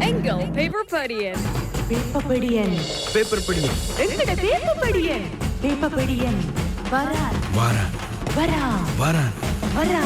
எங்கள் paper படியன் வேப்பப்படியன் paper படி எங்கட வேப்பப்படியன் வேப்பப்படியன் வரா வாரான் வரா வாரான் வரா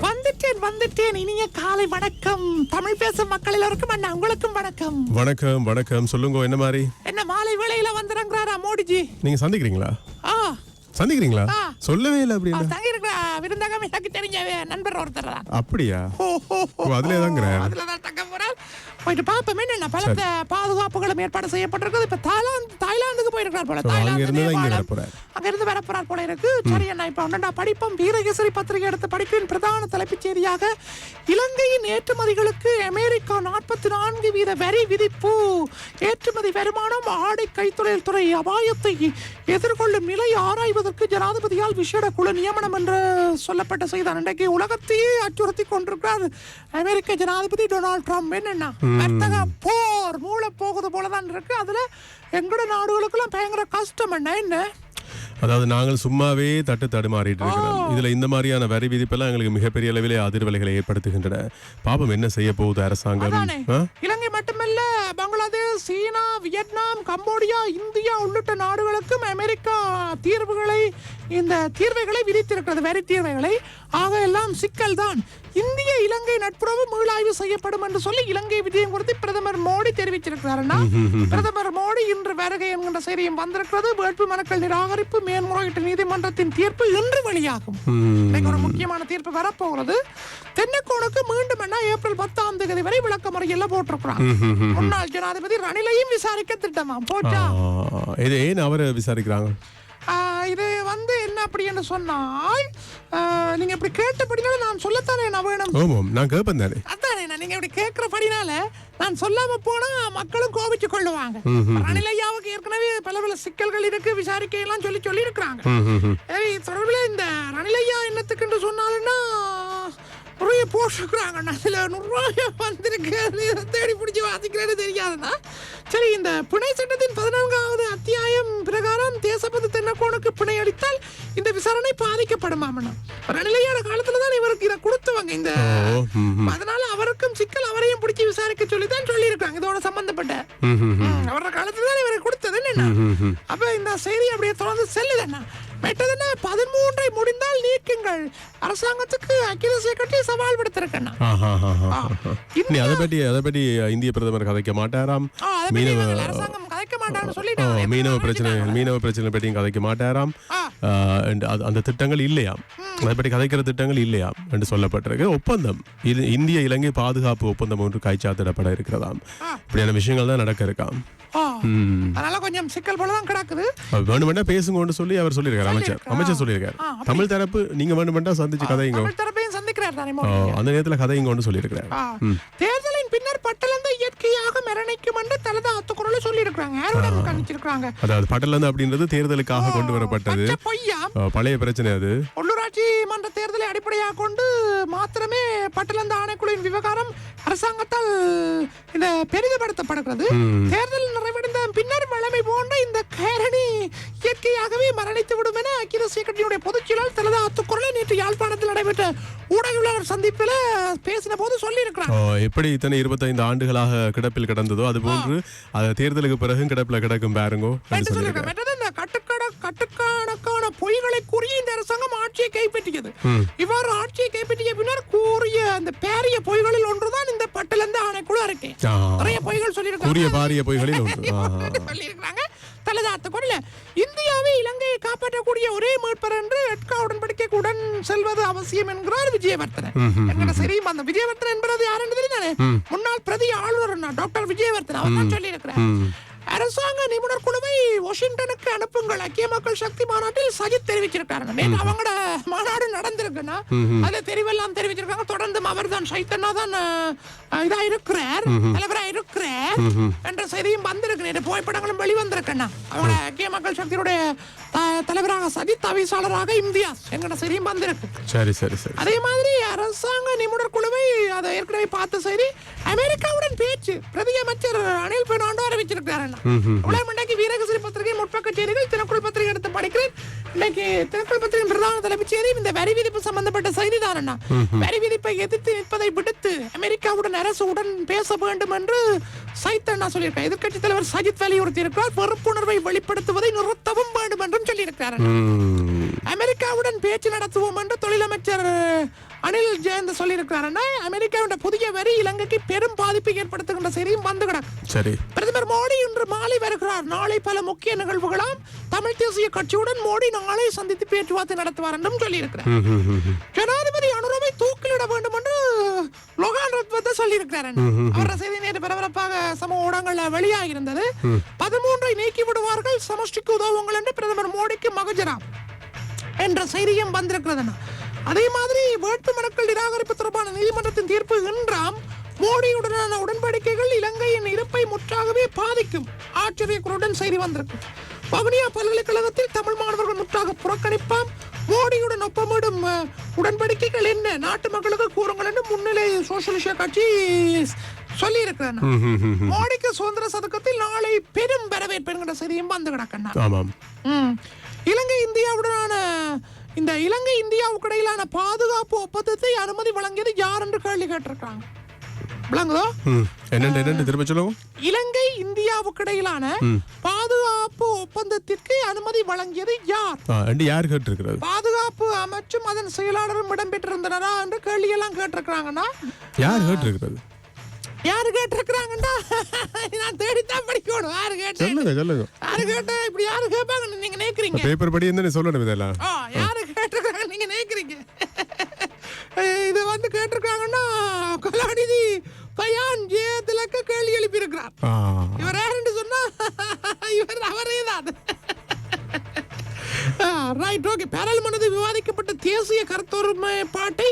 வந்துட்டேன் வந்துட்டேன். இனிய காலை வணக்கம். தமிழ் பேசும் மக்கள் எல்லோருக்கும் அண்ணா உங்களுக்கும் வணக்கம். வணக்கம் வணக்கம். சொல்லுங்க என்ன மாதிரி? என்ன மாலை வேளையில வந்துறங்கிறாரா மோடிஜி? நீங்க சந்திக்கிறீங்களா? ஆ. சந்திக்கிறீங்களா. சொல்லவே இல்லை தங்கியிருக்கிற விருந்தகம் எனக்கு தெரிஞ்ச நண்பர் ஒருத்தர் தான். அப்படியா? ஓ, ஓ, ஓ, ஓ, அதுலயே தாங்கிறேன். அதுலதான் தங்க போறார். போயிட்டு பாப்போமே என்ன பலத்த பாதுகாப்புகளும் ஏற்பாடு செய்யப்பட்டிருக்குது. இப்ப தாய்லாந்து தாய்லாந்துக்கு போயிருக்கார் போல தாய்லாந்து தான். அங்க இருந்து வரப்போறார். போல இருக்கு. சரி அண்ணா இப்ப ஒன்றா படிப்போம். வீரகேசரி பத்திரிகை எடுத்த படிப்பின் பிரதான தலைப்புச் செய்தியாக இலங்கையின் ஏற்றுமதிகளுக்கு அமெரிக்கா நாற்பத்தி நான்கு வீத வரி விதிப்பு. ஏற்றுமதி வருமானம் ஆடை கைத்தொழில் துறை அபாயத்தை எதிர்கொள்ளும் நிலை ஆராய்வதற்கு ஜனாதிபதியால் விசேட குழு நியமனம் என்று சொல்லப்பட்ட செய்தான் இன்றைக்கு உலகத்தையே அச்சுறுத்தி கொண்டிருக்கிறார் அமெரிக்க ஜனாதிபதி டொனால்ட் ட்ரம்ப். என்னன்னா வர்த்தக போர் மூளை போகுது போலதான் இருக்கு. அதுல எங்கட நாடுகளுக்கெல்லாம் பயங்கர கஷ்டம். என்ன என்ன? அதாவது நாங்கள் சும்மாவே தட்டு தடுமாறிட்டு இருக்கிறோம். இதுல இந்த மாதிரியான வரி விதிப்பெல்லாம் எங்களுக்கு மிகப்பெரிய அளவிலே அதிர்வலைகளை ஏற்படுத்துகின்றன. பாப்பம் என்ன செய்ய போகுது அரசாங்கம்? இலங்கை மட்டுமல்ல பங்களாதேஷ் சீனா வியட்நாம் கம்போடியா இந்தியா உள்ளிட்ட நாடுகளுக்கும் அமெரிக்கா தீர்வுகளை இந்த தீர்வைகளை விதித்திருக்கிறது வரி தீர்வைகளை. ஆக எல்லாம் சிக்கல் தான். இந்திய இலங்கை நட்புறவு மீளாய்வு செய்யப்படும் என்று சொல்லி இலங்கை விஜயம் குறித்து பிரதமர் மோடி தெரிவிச்சிருக்கிறாருன்னா பிரதமர் மோடி இன்று வருகை என்கின்ற செய்தியும் வந்திருக்கிறது. வேட்பு மனுக்கள் நிராகரிப்பு மேன்முறையீட்டு நீதிமன்றத்தின் தீர்ப்பு இன்று வெளியாகும். ஒரு முக்கியமான தீர்ப்பு வரப்போகிறது. தென்னக்கோனுக்கு மீண்டும் என்ன ஏப்ரல் பத்தாம் தேதி வரை விளக்க முறையில் போட்டிருக்கிறாங்க முன்னாள் ஜனாதிபதி ரணிலையும் விசாரிக்க திட்டமாம் போச்சா ஆ, இது ஏன் அவரை விசாரிக்கிறாங்க? இது வந்து என்ன அப்படி என்று சொன்னால் நீங்க இப்படி கேட்டபடினால நான் சொல்லத்தானே நான் வேணும்? ஓமோம் நான் கேட்பேன் தானே. அதானே நான் நீங்க இப்படி கேட்கிறபடினால நான் சொல்லாம போனா மக்களும் கோபிச்சு கொள்ளுவாங்க. ரணிலையாவுக்கு ஏற்கனவே பல பல சிக்கல்கள் இருக்கு விசாரிக்கை எல்லாம் சொல்லி சொல்லி இருக்கிறாங்க தொடர்பில் இந்த ரணிலையா என்னத்துக்கு என்று சொன்னாலுன்னா நிறைய போட்டிருக்கிறாங்க அதுல நிறைய வந்திருக்கு தேடி பிடிச்சி வாசிக்கிறேன்னு தெரியாதுன்னா சரி இந்த பிணை சட்டத்தின் பதினான்காவது அத்தியாயம் பிரகாரம் தேசபந்து தென்னக்கோனுக்கு பிணை அளித்தால் இந்த விசாரணை பாதிக்கப்படுமாமண்ணா. ரணிலையான காலத்துல தான் இவருக்கு இதை கொடுத்தவங்க. இந்த அதனால அவருக்கும் சிக்கல் அவரையும் பிடிச்சி விசாரிக்க சொல்லி தான் சொல்லியிருக்காங்க. இதோட சம்பந்தப்பட்ட. அவரோட காலத்துல தான் இவருக்கு கொடுத்தது என்ன அப்ப இந்த செய்தி அப்படியே தொடர்ந்து செல்லுது என்ன மெட்டதுன்னா பதிமூன்றை முடிந்தால் நீக்குங்கள் அரசாங்கத்துக்கு அகில கட்டி சவால். நீ அதை பற்றி அதை பற்றி இந்திய பிரதமர் கதைக்க மாட்டாராம். மீனவ அரசாங்கம் கதைக்க மாட்டாங்கன்னு ஆ, சொல்லிட்டாங்க மீனவ பிரச்சனை மீனவ பிரச்சனை பற்றியும் கதைக்க மாட்டாராம். அந்த திட்டங்கள் இல்லையாம் அதை பற்றி கதைக்கிற திட்டங்கள் இல்லையாம் என்று சொல்லப்பட்டிருக்கு. ஒப்பந்தம். இது இந்திய இலங்கை பாதுகாப்பு ஒப்பந்தம் ஒன்று கைச்சாத்திடப்பட இருக்கிறதாம். இப்படியான விஷயங்கள் தான் நடக்க இருக்காம். அதனால கொஞ்சம் சிக்கல் போலதான் கிடக்குது. அது வேணுமெண்டா பேசுங்கன்னு சொல்லி அவர் சொல்லியிருக்காரு அமைச்சர். அமைச்சர் சொல்லியிருக்காரு. தமிழ் தரப்பு நீங்க வேணுமெண்டா சந்திச்சு கதைங்க. தரப்பையும் சந்திக்கிறார் தானே. அந்த நேரத்துல கதைங்கன்னு சொல்லியிருக்கிறாரு. ஆ, தேர்தலின் பின்னர் பட்டலந்த இயற்கையாக மரணிக்கும் என்று தலதா அத்துக்குறல சொல்லி இருக்கிறாங்க யாருடன் கணிச்சிருக்காங்க அதாவது பட்டலந்து அப்படின்றது தேர்தலுக்காக கொண்டு வரப்பட்டது. பழைய பிரச்சனை அது. உள்ளூராட்சி மன்ற தேர்தலை அடிப்படையாக கொண்டு மாத்திரமே பட்டலந்த ஆணைக்குழுவின் விவகாரம் அரசாங்கத்தால் இந்த பெரிதப்படுத்தப்படுகிறது தேர்தல் நிறைவடைந்த பின்னர் வழமை போன்ற இந்த கேரணி இயற்கையாகவே மரணித்து விடும் என அகில கட்சியினுடைய பொதுச் செயலாளர் தலதா அத்துக்குறலை நேற்று யாழ்ப்பாணத்தில் நடைபெற்ற ஊடகவியலாளர் சந்திப்பில் பேசின போது சொல்லி ஆ, எப்படி இத்தனை இருபத்தைந்து ஆண்டுகளாக கிடப்பில் கிடந்ததோ அது போன்று அது தேர்தலுக்கு பிறகும் கிடப்பில் கிடக்கும் பாருங்கோ கட்டுக்கட கட்டுக்கணக்கான பொய்களை கூறி இந்த அரசாங்கம் ஆட்சியை கைப்பற்றியது. இவ்வாறு ஆட்சியை கைப்பற்றிய பின்னர் கூறிய அந்த பேரிய பொய்களில் ஒன்றுதான் இந்த பட்டிலந்த ஆணைக்குழு அறிக்கை. நிறைய பொய்கள் சொல்லியிருக்காங்க கூறிய பாரிய பொய்களில் ஒன்று. காப்பாற்றக்கூடிய ஒரே மீட்பர் என்று எட்கா உடன்படிக்கைக்குடன் செல்வது அவசியம் என்கிறார் விஜயவர்த்தன எங்கட சரி அந்த விஜயவர்த்தன் என்பது யார் என்று தெரியுதானே? முன்னாள் பிரதி ஆளுநர் டாக்டர் விஜயவர்த்தன் அவர் தான் சொல்லியிருக்கிறார். அரசாங்க நிபுணர் குழுவை வாஷிங்டனுக்கு அனுப்புங்கள். ஐக்கிய மக்கள் சக்தி மாநாட்டில் சஜித் தெரிவிச்சிருக்காங்க நேற்று அவங்களோட மாநாடு நடந்திருக்குன்னா அதுல தெரிவெல்லாம் தெரிவிச்சிருக்காங்க. தொடர்ந்து அவர் தான் சைத்தன்னா தான் இதா இருக்கிறார் தலைவரா இருக்கிறார் என்ற செய்தியும் வந்திருக்கு. நேற்று புகைப்படங்களும் வெளிவந்திருக்குண்ணா அவங்களோட ஐக்கிய மக்கள் சக்தியுடைய தலைவராக சஜித் தவிசாளராக இம்தியாஸ் எங்கட செய்தியும் வந்திருக்கு. சரி சரி சரி. அதே மாதிரி அரசாங்க நிபுணர் குழுவை அதை ஏற்கனவே பார்த்த செய்தி அமெரிக்காவுடன் பேச்சு. பிரதி அமைச்சர் அனில் பெர்னாண்டோ அறிவிச்சிருக்காரு உலகமண்டைக்கு வீரகசிரி பத்திரிகை முற்பக்க செய்திகள் தினக்குள் பத்திரிகை எடுத்து படிக்கிறேன். இன்னைக்கு தினக்குழு பத்திரிகையின் பிரதான தலைப்புச் செய்தி இந்த வரி விதிப்பு சம்பந்தப்பட்ட செய்தி தானண்ணா வரி விதிப்பை எதிர்த்து நிற்பதை விடுத்து அமெரிக்காவுடன் அரசு உடன் பேச வேண்டும் என்று சைத் அண்ணா சொல்லியிருக்கார். எதிர்க்கட்சித் தலைவர் சஜித் வலியுறுத்தி இருக்கிறார் வெறுப்புணர்வை வெளிப்படுத்துவதை நிறுத்தவும் வேண்டும் என்றும் சொல்லியிருக்கிறார் அண்ணா. அமெரிக்காவுடன் பேச்சு நடத்துவோம் என்று தொழிலமைச்சர் அனில் ஜெயந்த் சொல்லியிருக்கிறாருன்னா அமெரிக்காவுடைய புதிய வரி இலங்கைக்கு பெரும் பாதிப்பை ஏற்படுத்துகின்ற செய்தியும் வந்து கிடக்கு சரி. பிரதமர் மோடி இன்று மாலை வருகிறார். நாளை பல முக்கிய நிகழ்வுகளாம் தமிழ் தேசிய கட்சியுடன் மோடி நாளை சந்தித்து பேச்சுவார்த்தை நடத்துவார் என்றும் சொல்லியிருக்கிறார். ஜனாதிபதி அனுரவை தூக்கிலிட வேண்டும் என்று லொகான் ரத்வத்தை சொல்லியிருக்கிறார் அவர செய்தி நேற்று பரபரப்பாக சமூக ஊடகங்கள்ல வெளியாகியிருந்தது. பதிமூன்றை நீக்கி விடுவார்கள் சமஷ்டிக்கு உதவுங்கள் என்று பிரதமர் மோடிக்கு மகஜராம் என்ற செய்தியும் வந்திருக்கிறதுனா அதே மாதிரி வேட்பு மனுக்கள் நிராகரிப்பு தொடர்பான நீதிமன்றத்தின் தீர்ப்பு இன்றாம் மோடியுடனான உடன்படிக்கைகள் இலங்கையின் இருப்பை முற்றாகவே பாதிக்கும். ஆச்சரியக்குழுடன் செய்தி வந்திருக்கு வவுனியா பல்கலைக்கழகத்தில் தமிழ் மாணவர்கள் முற்றாக புறக்கணிப்பாம். மோடியுடன் ஒப்பமிடும் உடன்படிக்கைகள் என்ன? நாட்டு மக்களுக்கு கூறுங்கள் என்று முன்னிலை சோசியலிச கட்சி சொல்லி ம். மோடிக்கு சுதந்திர சதக்கத்தில் நாளை பெரும் வரவேற்பு என்கிற செய்தியும் வந்து கிடக்கண்ணா. இலங்கை இந்தியாவுடனான இந்த இலங்கை இந்தியாவுக்கு இடையிலான பாதுகாப்பு ஒப்பந்தத்தை அனுமதி வழங்கியது யார் என்று கேள்வி கேட்டிருக்காங்க. விளங்குதோ? திரும்ப இலங்கை இந்தியாவுக்கு இடையிலான பாதுகாப்பு ஒப்பந்தத்திற்கு அனுமதி வழங்கியது யார்? கேட்டிருக்கிறது? பாதுகாப்பு அமைச்சும் அதன் செயலாளரும் இடம்பெற்றிருந்தனரா என்று கேள்வி எல்லாம் கேட்டிருக்கிறாங்கன்னா யார் கேட்டிருக்கிறது? யாரு கேட்டிருக்கிறாங்கன்னா நான் தேடித்தான் படிக்கணும். யாரு கேட்டேன் சொல்லுங்க சொல்லுங்க. யாரு கேட்டா இப்படி யாரு கேட்பாங்கன்னு நீங்க நினைக்கிறீங்க? பேப்பர் படி என்ன சொல்லணும் இதெல்லாம். யாரு கேட்டிருக்காங்க. நீங்க நினைக்கிறீங்க? இது வந்து கேட்டிருக்காங்கன்னா கலாநிதி பயான் ஜெயதிலக்க கேள்வி எழுப்பி இருக்கிறார் ஆ, இவர் யாருன்னு சொன்னா இவர் அவரே தான் ரைட் ஓகே பாராளுமன்றத்தில் விவாதிக்கப்பட்ட தேசிய கருத்தொருமைப்பாட்டை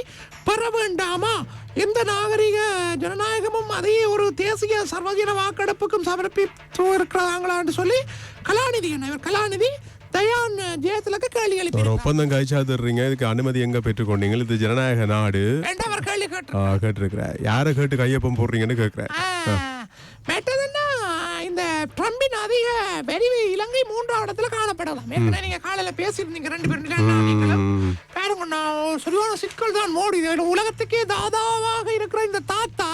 பெற வேண்டாமா? எந்த நாகரிக ஜனநாயகமும் அதே ஒரு தேசிய சர்வஜன வாக்கெடுப்புக்கும் சமர்ப்பித்து இருக்கிறாங்களான்னு சொல்லி கலாநிதி என்ன இவர் கலாநிதி தயான் ஜெயத்திலக்கு கேள்வி எழுப்பி ஒரு ஒப்பந்தம் காய்ச்சாதுறீங்க இதுக்கு அனுமதி எங்க பெற்றுக்கொண்டீங்க? இது ஜனநாயக நாடு. ரெண்டாம் அவர் கேள்வி கேட்டு கேட்டிருக்கிறேன் யாரை கேட்டு கையொப்பம் போடுறீங்கன்னு கேட்கிறேன் மெட்டதுன்னா இந்த ட்ரம்பின் அதிக வெறி இலங்கை மூன்றாம் இடத்துல காணப்படலாம். ஏற்கனவே நீங்க காலையில பேசியிருந்தீங்க ரெண்டு பேரும் பாருங்க நான் சரியான சிக்கல் தான் மோடி. உலகத்துக்கே தாதாவாக இருக்கிற இந்த தாத்தா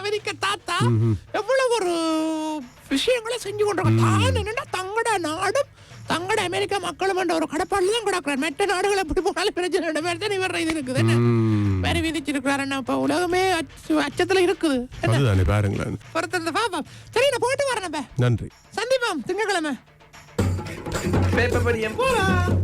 அமெரிக்க தாத்தா எவ்வளவு ஒரு விஷயங்களை செஞ்சு கொண்டிருக்க தான் என்னன்னா அமெரிக்க மக்களும் என்ற ஒரு கடப்பாடு தான் கிடக்குறார். மற்ற நாடுகள் எப்படி போனாலும் பிரச்சனை. வேற தான் இவர் இது இருக்குது. வரி விதிச்சிருக்கிறாரு. என்ன? இப்ப உலகமே அச்ச- அச்சத்துல இருக்குது. அதுதானே பாருங்களேன். பொறுத்திருந்து பாப்போம் சரி நான் போயிட்டு வரேன் நன்றி. சந்திப்போம். திங்கக்கிழமை பேப்பர் படியம் போலாம்.